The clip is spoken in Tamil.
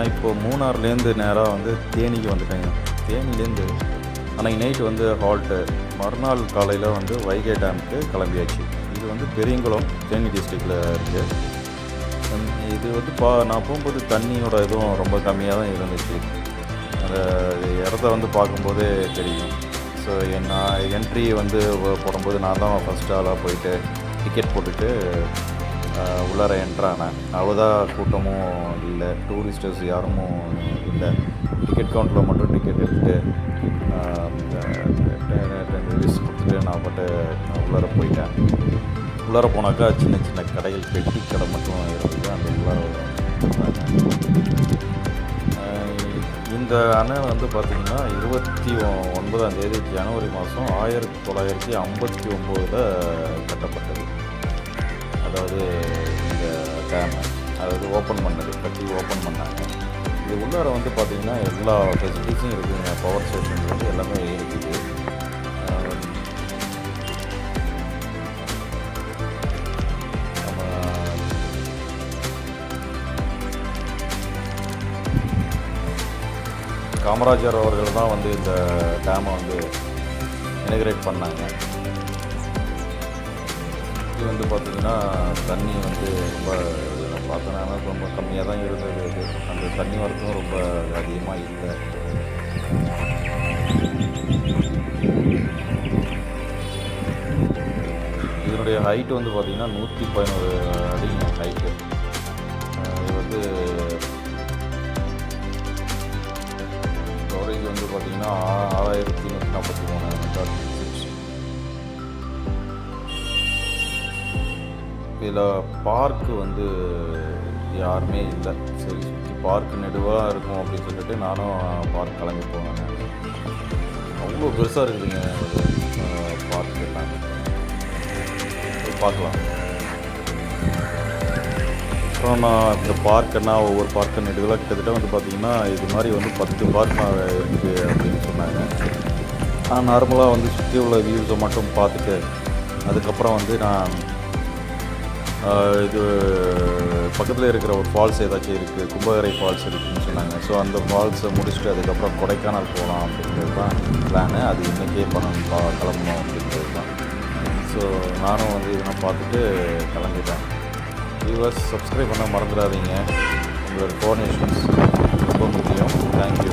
நான் இப்போது மூணார்லேருந்து நேராக வந்து தேனிக்கு வந்துட்டேங்க. தேனிலேருந்து அன்னைக்கு நைட்டு வந்து ஹால்ட்டு மறுநாள் காலையில் வந்து வைகை டேமுக்கு கிளம்பியாச்சு. இது வந்து பெரியங்குளம் தேனி டிஸ்ட்ரிக்டில் இருக்குது இது வந்து பா நான் போகும்போது தண்ணியோட இதுவும் ரொம்ப கம்மியாக தான் இருந்துச்சு. அந்த இடத்த வந்து பார்க்கும்போதே தெரியும். ஸோ நான் என்ட்ரி வந்து போடும்போது நான் தான் ஃபஸ்ட் ஆளாக போயிட்டு டிக்கெட் போட்டுட்டு உள்ளார என்ட்ரானேன் அவ்வளோதான் கூட்டமும் இல்லை டூரிஸ்டர்ஸ் யாரும் இல்லை. டிக்கெட் கவுண்டரில் மட்டும் டிக்கெட் எடுத்துகிட்டு டென் ருபீஸ் கொடுத்துட்டு நான் பட்டு உள்ளார போயிட்டேன். உள்ளார போனாக்கா சின்ன சின்ன கடைகள் பெட்டி கடை மட்டும் இருந்தது. அந்த உள்ளார இந்த அணை வந்து பார்த்திங்கன்னா இருபத்தி ஒ- ஒன்பதாம் தேதி ஜனவரி மாதம் ஆயிரத்தி தொள்ளாயிரத்தி ஐம்பத்தி ஒம்போதில் டேமை அதாவது ஓப்பன் பண்ணது. கட்டி ஓப்பன் பண்ணாங்க. இது உள்ளார வந்து பார்த்திங்கன்னா எல்லா ஃபெசிலிட்டிஸும் இருக்குதுங்க பவர் ஸ்டேஷன் வந்து எல்லாமே இருக்குது. காமராஜர் அவர்கள் தான் வந்து இந்த டேமை வந்து இன்டகிரேட் பண்ணாங்க. இது வந்து பார்த்திங்கன்னா தண்ணி வந்து ரொம்ப நான் ரொம்ப கம்மியாக தான் இருந்தது. அந்த தண்ணி வரத்தும் ரொம்ப அதிகமாக இல்லை. இதனுடைய ஹைட் வந்து பார்த்திங்கன்னா நூற்றி பதினோரு அடி ஹைட்டு இது வந்து இதில் பார்க்கு வந்து யாருமே இல்லை. சரி சுற்றி பார்க் நெடுவாக இருக்கும் அப்படின்னு சொல்லிட்டு நானும் பார்க் கிளம்பி போனேன் அவ்வளோ பெருசாக இருக்குதுங்க பார்க் எல்லாம். பார்க்கலாம். அப்புறம் நான் இந்த பார்க்குன்னா ஒவ்வொரு பார்க்கு நெடுவில் கிட்டத்தட்ட வந்து பார்த்திங்கன்னா இது மாதிரி வந்து பத்து பார்க் இருக்குது அப்படின்னு சொன்னாங்க. நான் நார்மலாக வந்து சுற்றி உள்ள வியூஸை மட்டும் பார்த்துட்டு அதுக்கப்புறம் வந்து நான் இது பக்கத்தில் இருக்கிற ஒரு ஃபால்ஸ் ஏதாச்சும் இருக்குது கும்பகரை ஃபால்ஸ் இருக்குதுன்னு சொன்னாங்க. ஸோ அந்த ஃபால்ஸை முடிச்சுட்டு அதுக்கப்புறம் கொடைக்கானல் போகலாம் அப்படிங்கிறது தான் பிளானு அது இன்றைக்கே பண்ணணும் கிளம்பணும் அப்படிங்கிறது தான். ஸோ நானும் வந்து இதெல்லாம் பார்த்துட்டு கிளம்பிட்டேன். வியூவர்ஸ் சப்ஸ்கிரைப் பண்ண மறந்துடாதீங்க. உங்களோட டோனேஷன்ஸ் ரொம்ப முக்கியம். தேங்க்யூ